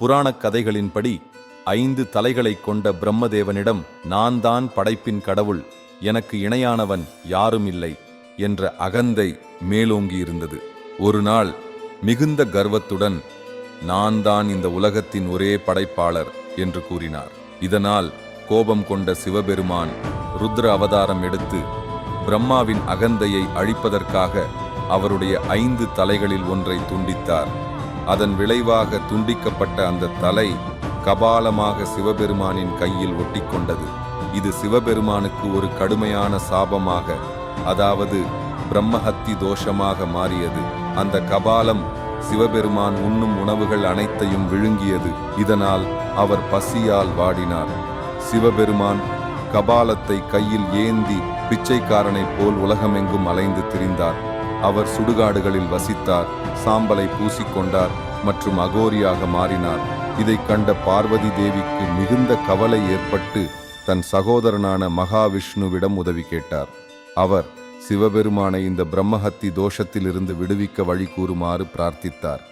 புராணக் கதைகளின்படி ஐந்து தலைகளைக் கொண்ட பிரம்மதேவனிடம் நான் தான் படைப்பின் கடவுள் எனக்கு இணையானவன் யாரும் இல்லை என்ற அகந்தை மேலோங்கியிருந்தது. ஒரு நாள் மிகுந்த கர்வத்துடன் நான் தான் இந்த உலகத்தின் ஒரே படைப்பாளர் என்று கூறினார். இதனால் கோபம் கொண்ட சிவபெருமான் ருத்ர அவதாரம் எடுத்து பிரம்மாவின் அகந்தையை அழிப்பதற்காக அவருடைய ஐந்து தலைகளில் ஒன்றை துண்டித்தார். அதன் விளைவாக துண்டிக்கப்பட்ட அந்த தலை கபாலமாக சிவபெருமானின் கையில் ஒட்டிக்கொண்டது. இது சிவபெருமானுக்கு ஒரு கடுமையான சாபமாக அதாவது பிரம்மஹத்தி தோஷமாக மாறியது. அந்த கபாலம் சிவபெருமான் உண்ணும் உணவுகள் அனைத்தையும் விழுங்கியது. இதனால் அவர் பசியால் வாடினார். சிவபெருமான் கபாலத்தை கையில் ஏந்தி பிச்சைக்காரனைப் போல் உலகமெங்கும் அலைந்து திரிந்தார். அவர் சுடுகாடுகளில் வசித்தார். சாம்பலை பூசிக்கொண்டார். மற்றும் அகோரியாக மாறினார். இதை கண்ட பார்வதி தேவிக்கு மிகுந்த கவலை ஏற்பட்டு தன் சகோதரனான மகாவிஷ்ணுவிடம் உதவி கேட்டார். அவர் சிவபெருமானை இந்த பிரம்மஹத்தி தோஷத்திலிருந்து விடுவிக்க வழி கூறுமாறு பிரார்த்தித்தார்.